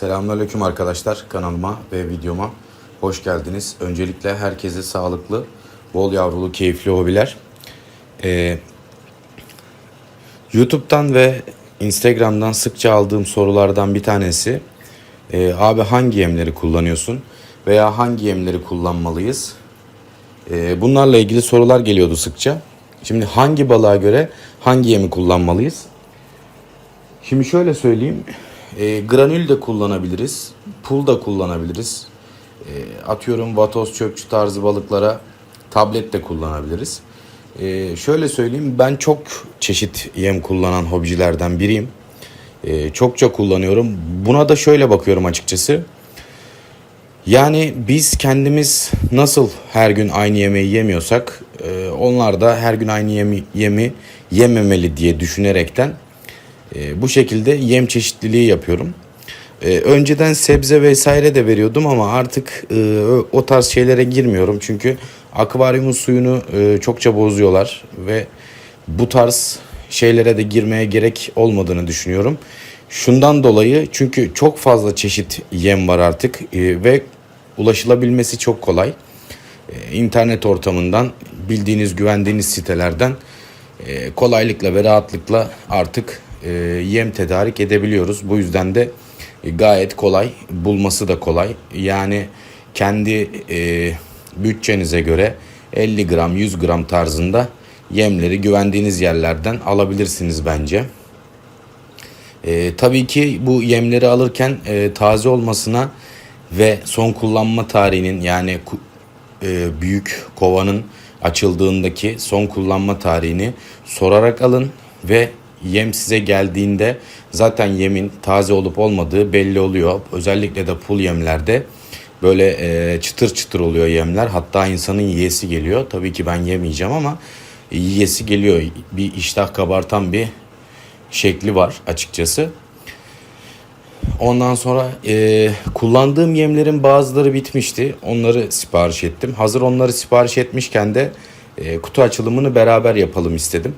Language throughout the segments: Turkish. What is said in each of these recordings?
Selamünaleyküm arkadaşlar kanalıma ve videoma hoş geldiniz. Öncelikle herkese sağlıklı, bol yavrulu, keyifli hobiler. Ee, YouTube'dan ve Instagram'dan sıkça aldığım sorulardan bir tanesi e, abi hangi yemleri kullanıyorsun veya hangi yemleri kullanmalıyız? Ee, bunlarla ilgili sorular geliyordu sıkça. Şimdi hangi balığa göre hangi yemi kullanmalıyız? Şimdi şöyle söyleyeyim. E, granül de kullanabiliriz. Pul da kullanabiliriz. E, atıyorum vatoz çöpçü tarzı balıklara tablet de kullanabiliriz. E, şöyle söyleyeyim ben çok çeşit yem kullanan hobicilerden biriyim. E, çokça kullanıyorum. Buna da şöyle bakıyorum açıkçası. Yani biz kendimiz nasıl her gün aynı yemeği yemiyorsak e, onlar da her gün aynı yemi, yemi yememeli diye düşünerekten e, bu şekilde yem çeşitliliği yapıyorum. E, önceden sebze vesaire de veriyordum ama artık e, o tarz şeylere girmiyorum. Çünkü akvaryumun suyunu e, çokça bozuyorlar ve bu tarz şeylere de girmeye gerek olmadığını düşünüyorum. Şundan dolayı çünkü çok fazla çeşit yem var artık e, ve ulaşılabilmesi çok kolay. E, internet ortamından bildiğiniz güvendiğiniz sitelerden e, kolaylıkla ve rahatlıkla artık e, yem tedarik edebiliyoruz. Bu yüzden de e, gayet kolay, bulması da kolay. Yani kendi e, bütçenize göre 50 gram, 100 gram tarzında yemleri güvendiğiniz yerlerden alabilirsiniz bence. E, tabii ki bu yemleri alırken e, taze olmasına ve son kullanma tarihinin yani e, büyük kovanın açıldığındaki son kullanma tarihini sorarak alın ve yem size geldiğinde zaten yemin taze olup olmadığı belli oluyor. Özellikle de pul yemlerde böyle e, çıtır çıtır oluyor yemler. Hatta insanın yiyesi geliyor. Tabii ki ben yemeyeceğim ama yiyesi geliyor. Bir iştah kabartan bir şekli var açıkçası. Ondan sonra e, kullandığım yemlerin bazıları bitmişti. Onları sipariş ettim. Hazır onları sipariş etmişken de e, kutu açılımını beraber yapalım istedim.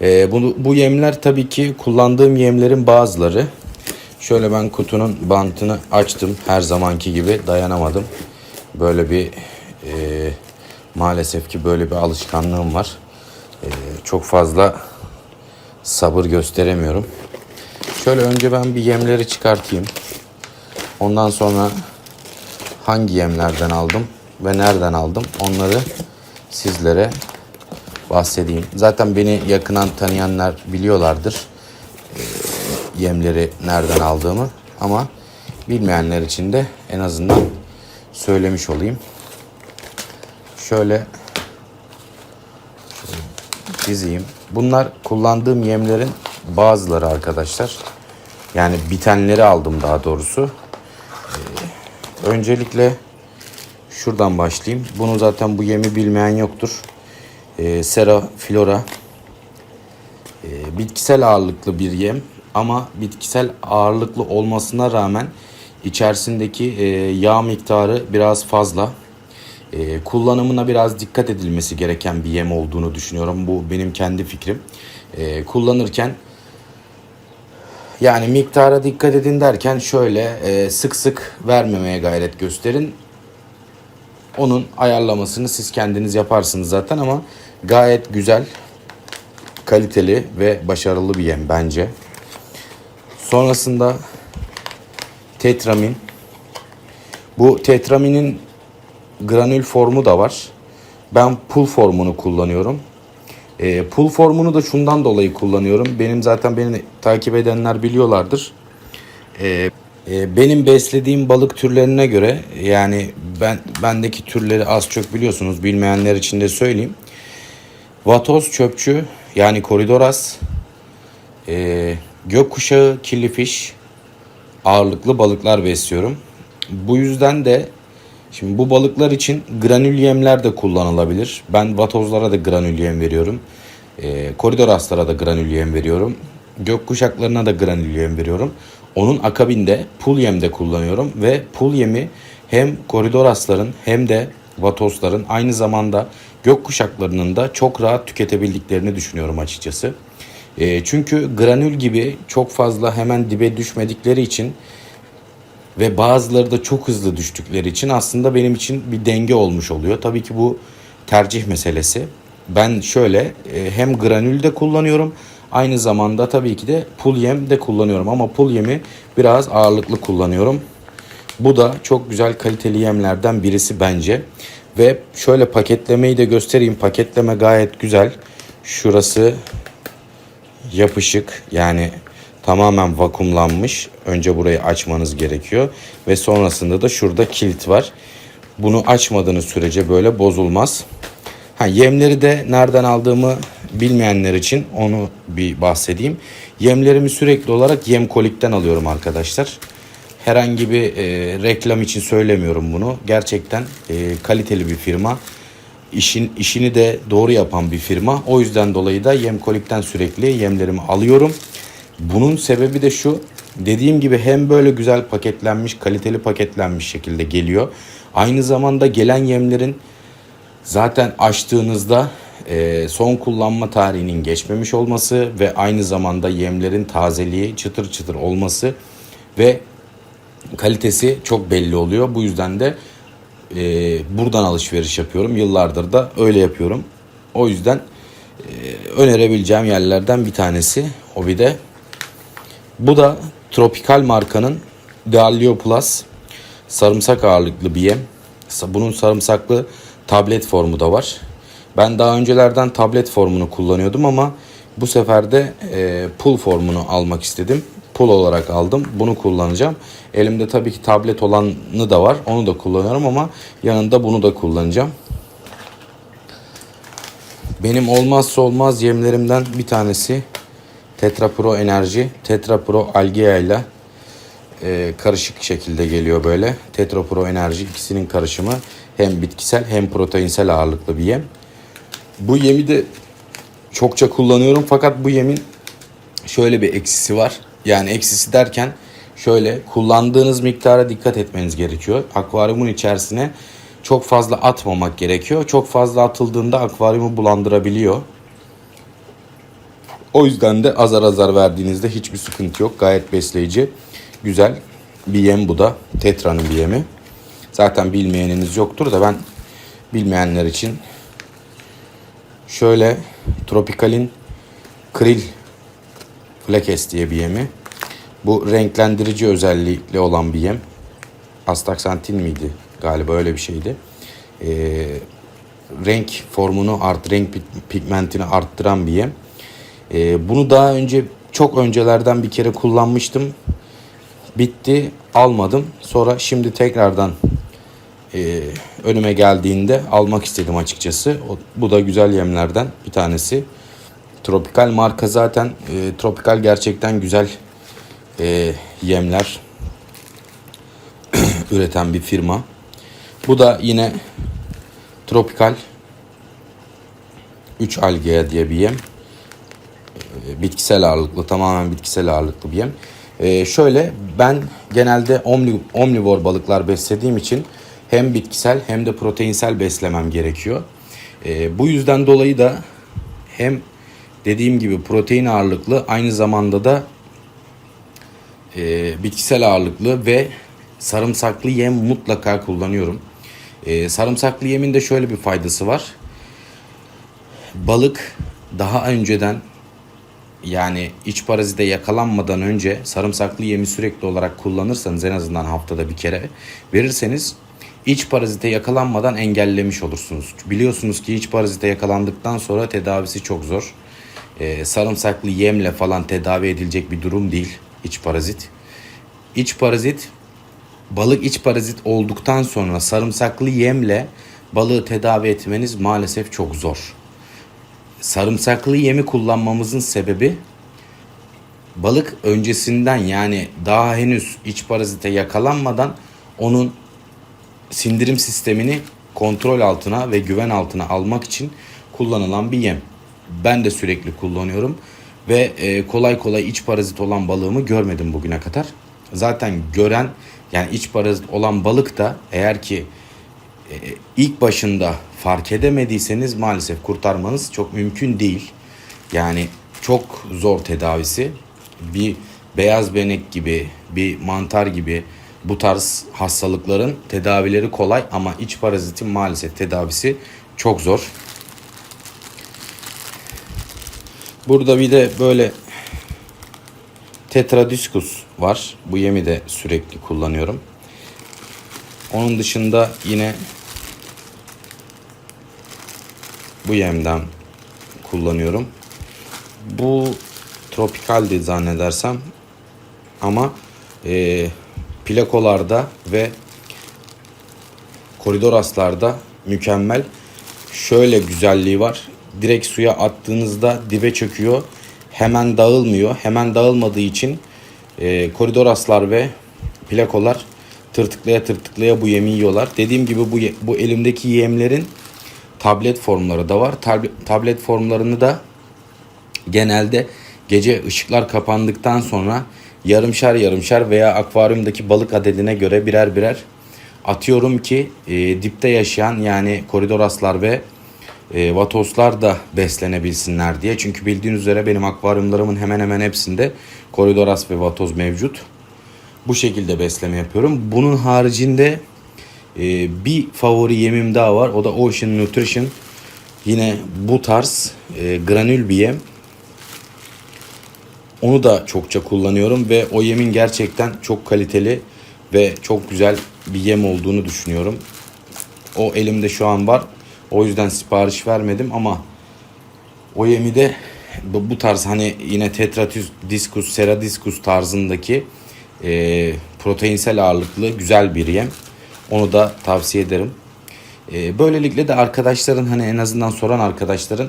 E, bunu, bu yemler tabii ki kullandığım yemlerin bazıları. Şöyle ben kutunun bantını açtım. Her zamanki gibi dayanamadım. Böyle bir e, maalesef ki böyle bir alışkanlığım var. E, çok fazla sabır gösteremiyorum. Şöyle önce ben bir yemleri çıkartayım. Ondan sonra hangi yemlerden aldım ve nereden aldım onları sizlere bahsedeyim. Zaten beni yakından tanıyanlar biliyorlardır e, yemleri nereden aldığımı ama bilmeyenler için de en azından söylemiş olayım. Şöyle dizeyim. Bunlar kullandığım yemlerin bazıları arkadaşlar. Yani bitenleri aldım daha doğrusu. Ee, öncelikle şuradan başlayayım. Bunu zaten bu yemi bilmeyen yoktur. Ee, Sera Flora. Ee, bitkisel ağırlıklı bir yem ama bitkisel ağırlıklı olmasına rağmen içerisindeki e, yağ miktarı biraz fazla. E, kullanımına biraz dikkat edilmesi gereken bir yem olduğunu düşünüyorum. Bu benim kendi fikrim. E, kullanırken yani miktara dikkat edin derken şöyle e, sık sık vermemeye gayret gösterin. Onun ayarlamasını siz kendiniz yaparsınız zaten ama gayet güzel, kaliteli ve başarılı bir yem bence. Sonrasında tetramin. Bu tetraminin granül formu da var. Ben pul formunu kullanıyorum. E, pul formunu da şundan dolayı kullanıyorum. Benim zaten beni takip edenler biliyorlardır. E, e, benim beslediğim balık türlerine göre yani ben bendeki türleri az çok biliyorsunuz. Bilmeyenler için de söyleyeyim. Vatoz çöpçü yani koridoras, e, gökkuşağı, killifish ağırlıklı balıklar besliyorum. Bu yüzden de Şimdi bu balıklar için granül yemler de kullanılabilir. Ben vatozlara da granül yem veriyorum. E, koridoraslara da granül yem veriyorum. Gökkuşaklarına da granül yem veriyorum. Onun akabinde pul yem de kullanıyorum ve pul yemi hem koridorasların hem de vatozların aynı zamanda gökkuşaklarının da çok rahat tüketebildiklerini düşünüyorum açıkçası. E, çünkü granül gibi çok fazla hemen dibe düşmedikleri için ve bazıları da çok hızlı düştükleri için aslında benim için bir denge olmuş oluyor. Tabii ki bu tercih meselesi. Ben şöyle e, hem granül de kullanıyorum aynı zamanda tabii ki de pul yem de kullanıyorum ama pul yemi biraz ağırlıklı kullanıyorum. Bu da çok güzel kaliteli yemlerden birisi bence. Ve şöyle paketlemeyi de göstereyim. Paketleme gayet güzel. Şurası yapışık yani tamamen vakumlanmış. Önce burayı açmanız gerekiyor ve sonrasında da şurada kilit var. Bunu açmadığınız sürece böyle bozulmaz. Ha, yemleri de nereden aldığımı bilmeyenler için onu bir bahsedeyim. Yemlerimi sürekli olarak yem kolikten alıyorum arkadaşlar. Herhangi bir e, reklam için söylemiyorum bunu. Gerçekten e, kaliteli bir firma. İşin işini de doğru yapan bir firma. O yüzden dolayı da Yemkolik'ten sürekli yemlerimi alıyorum. Bunun sebebi de şu. Dediğim gibi hem böyle güzel paketlenmiş, kaliteli paketlenmiş şekilde geliyor. Aynı zamanda gelen yemlerin zaten açtığınızda e, son kullanma tarihinin geçmemiş olması ve aynı zamanda yemlerin tazeliği çıtır çıtır olması ve kalitesi çok belli oluyor. Bu yüzden de e, buradan alışveriş yapıyorum. Yıllardır da öyle yapıyorum. O yüzden e, önerebileceğim yerlerden bir tanesi. O bir de bu da Tropical markanın Galio Plus sarımsak ağırlıklı bir yem. Bunun sarımsaklı tablet formu da var. Ben daha öncelerden tablet formunu kullanıyordum ama bu sefer de e, pul formunu almak istedim. Pul olarak aldım. Bunu kullanacağım. Elimde tabii ki tablet olanı da var. Onu da kullanıyorum ama yanında bunu da kullanacağım. Benim olmazsa olmaz yemlerimden bir tanesi Tetra Pro Enerji. Tetra Pro Algea ile e, karışık şekilde geliyor böyle. Tetra Pro Enerji ikisinin karışımı hem bitkisel hem proteinsel ağırlıklı bir yem. Bu yemi de çokça kullanıyorum fakat bu yemin şöyle bir eksisi var. Yani eksisi derken şöyle kullandığınız miktara dikkat etmeniz gerekiyor. Akvaryumun içerisine çok fazla atmamak gerekiyor. Çok fazla atıldığında akvaryumu bulandırabiliyor. O yüzden de azar azar verdiğinizde hiçbir sıkıntı yok. Gayet besleyici. Güzel bir yem bu da. Tetra'nın bir yemi. Zaten bilmeyeniniz yoktur da ben bilmeyenler için şöyle Tropical'in Krill Flakes diye bir yemi. Bu renklendirici özellikle olan bir yem. Astaksantin miydi? Galiba öyle bir şeydi. Ee, renk formunu art, renk pigmentini arttıran bir yem. Ee, bunu daha önce çok öncelerden bir kere kullanmıştım. Bitti, almadım. Sonra şimdi tekrardan e, önüme geldiğinde almak istedim açıkçası. O, bu da güzel yemlerden bir tanesi. Tropikal marka zaten e, Tropikal gerçekten güzel e, yemler üreten bir firma. Bu da yine Tropikal 3 algea diye bir yem. E, bitkisel ağırlıklı, tamamen bitkisel ağırlıklı bir yem. E, şöyle ben genelde omni, omnivor balıklar beslediğim için hem bitkisel hem de proteinsel beslemem gerekiyor. E, bu yüzden dolayı da hem dediğim gibi protein ağırlıklı aynı zamanda da e, bitkisel ağırlıklı ve sarımsaklı yem mutlaka kullanıyorum. E, sarımsaklı yemin de şöyle bir faydası var. Balık daha önceden yani iç parazite yakalanmadan önce sarımsaklı yemi sürekli olarak kullanırsanız en azından haftada bir kere verirseniz iç parazite yakalanmadan engellemiş olursunuz. Biliyorsunuz ki iç parazite yakalandıktan sonra tedavisi çok zor. Ee, sarımsaklı yemle falan tedavi edilecek bir durum değil iç parazit. İç parazit balık iç parazit olduktan sonra sarımsaklı yemle balığı tedavi etmeniz maalesef çok zor. Sarımsaklı yemi kullanmamızın sebebi balık öncesinden yani daha henüz iç parazite yakalanmadan onun sindirim sistemini kontrol altına ve güven altına almak için kullanılan bir yem. Ben de sürekli kullanıyorum ve e, kolay kolay iç parazit olan balığımı görmedim bugüne kadar. Zaten gören yani iç parazit olan balık da eğer ki e, ilk başında fark edemediyseniz maalesef kurtarmanız çok mümkün değil. Yani çok zor tedavisi. Bir beyaz benek gibi, bir mantar gibi bu tarz hastalıkların tedavileri kolay ama iç parazitin maalesef tedavisi çok zor. Burada bir de böyle Tetradiscus var. Bu yemi de sürekli kullanıyorum. Onun dışında yine bu yemden kullanıyorum. Bu tropikaldi zannedersem ama e, plakolarda ve koridor aslarda mükemmel. Şöyle güzelliği var. Direkt suya attığınızda dibe çöküyor. Hemen dağılmıyor. Hemen dağılmadığı için e, koridor aslar ve plakolar tırtıklaya tırtıklaya bu yemi yiyorlar. Dediğim gibi bu, bu elimdeki yemlerin tablet formları da var. Tab- tablet formlarını da genelde gece ışıklar kapandıktan sonra yarımşar yarımşar veya akvaryumdaki balık adedine göre birer birer atıyorum ki e, dipte yaşayan yani koridor aslar ve e, vatoslar da beslenebilsinler diye. Çünkü bildiğiniz üzere benim akvaryumlarımın hemen hemen hepsinde koridor as ve vatoz mevcut. Bu şekilde besleme yapıyorum. Bunun haricinde e, bir favori yemim daha var. O da Ocean Nutrition. Yine bu tarz e, granül bir yem. Onu da çokça kullanıyorum ve o yemin gerçekten çok kaliteli ve çok güzel bir yem olduğunu düşünüyorum. O elimde şu an var. O yüzden sipariş vermedim ama o yemi de bu, tarz hani yine Tetradiscus, Ceradiscus tarzındaki e, proteinsel ağırlıklı güzel bir yem. Onu da tavsiye ederim. E, böylelikle de arkadaşların hani en azından soran arkadaşların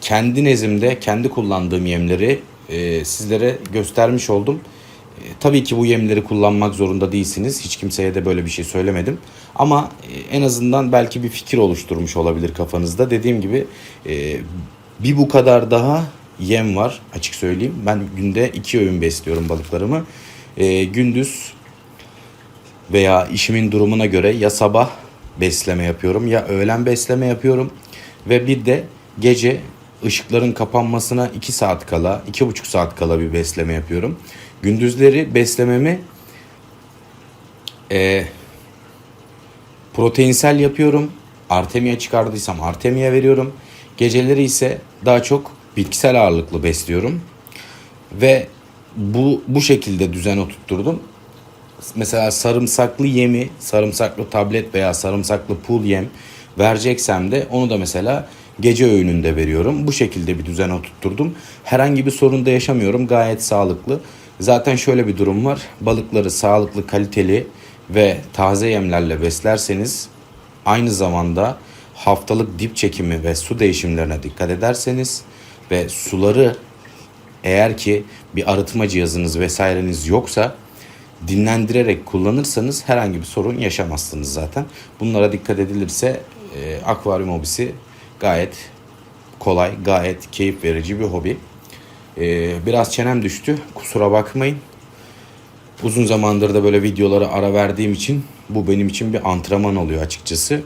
kendi nezimde kendi kullandığım yemleri e, sizlere göstermiş oldum. E, tabii ki bu yemleri kullanmak zorunda değilsiniz. Hiç kimseye de böyle bir şey söylemedim. Ama e, en azından belki bir fikir oluşturmuş olabilir kafanızda. Dediğim gibi e, bir bu kadar daha yem var açık söyleyeyim. Ben günde iki öğün besliyorum balıklarımı. E, gündüz veya işimin durumuna göre ya sabah besleme yapıyorum ya öğlen besleme yapıyorum ve bir de gece ışıkların kapanmasına 2 saat kala, 2,5 saat kala bir besleme yapıyorum. Gündüzleri beslememi e, proteinsel yapıyorum. Artemia çıkardıysam Artemia veriyorum. Geceleri ise daha çok bitkisel ağırlıklı besliyorum. Ve bu bu şekilde düzen oturtturdum. Mesela sarımsaklı yemi, sarımsaklı tablet veya sarımsaklı pul yem vereceksem de onu da mesela gece öğününde veriyorum. Bu şekilde bir düzen oturtturdum. Herhangi bir sorun da yaşamıyorum. Gayet sağlıklı. Zaten şöyle bir durum var. Balıkları sağlıklı, kaliteli ve taze yemlerle beslerseniz aynı zamanda haftalık dip çekimi ve su değişimlerine dikkat ederseniz ve suları eğer ki bir arıtma cihazınız vesaireniz yoksa dinlendirerek kullanırsanız herhangi bir sorun yaşamazsınız zaten. Bunlara dikkat edilirse e, akvaryum hobisi gayet kolay, gayet keyif verici bir hobi. E, biraz çenem düştü. Kusura bakmayın. Uzun zamandır da böyle videolara ara verdiğim için bu benim için bir antrenman oluyor açıkçası.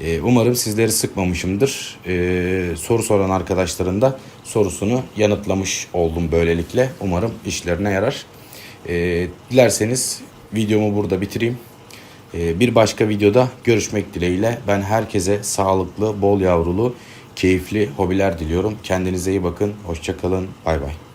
E, umarım sizleri sıkmamışımdır. E, soru soran arkadaşların da sorusunu yanıtlamış oldum böylelikle. Umarım işlerine yarar. E, dilerseniz videomu burada bitireyim. E, bir başka videoda görüşmek dileğiyle. Ben herkese sağlıklı, bol yavrulu, keyifli hobiler diliyorum. Kendinize iyi bakın. Hoşçakalın. Bay bay.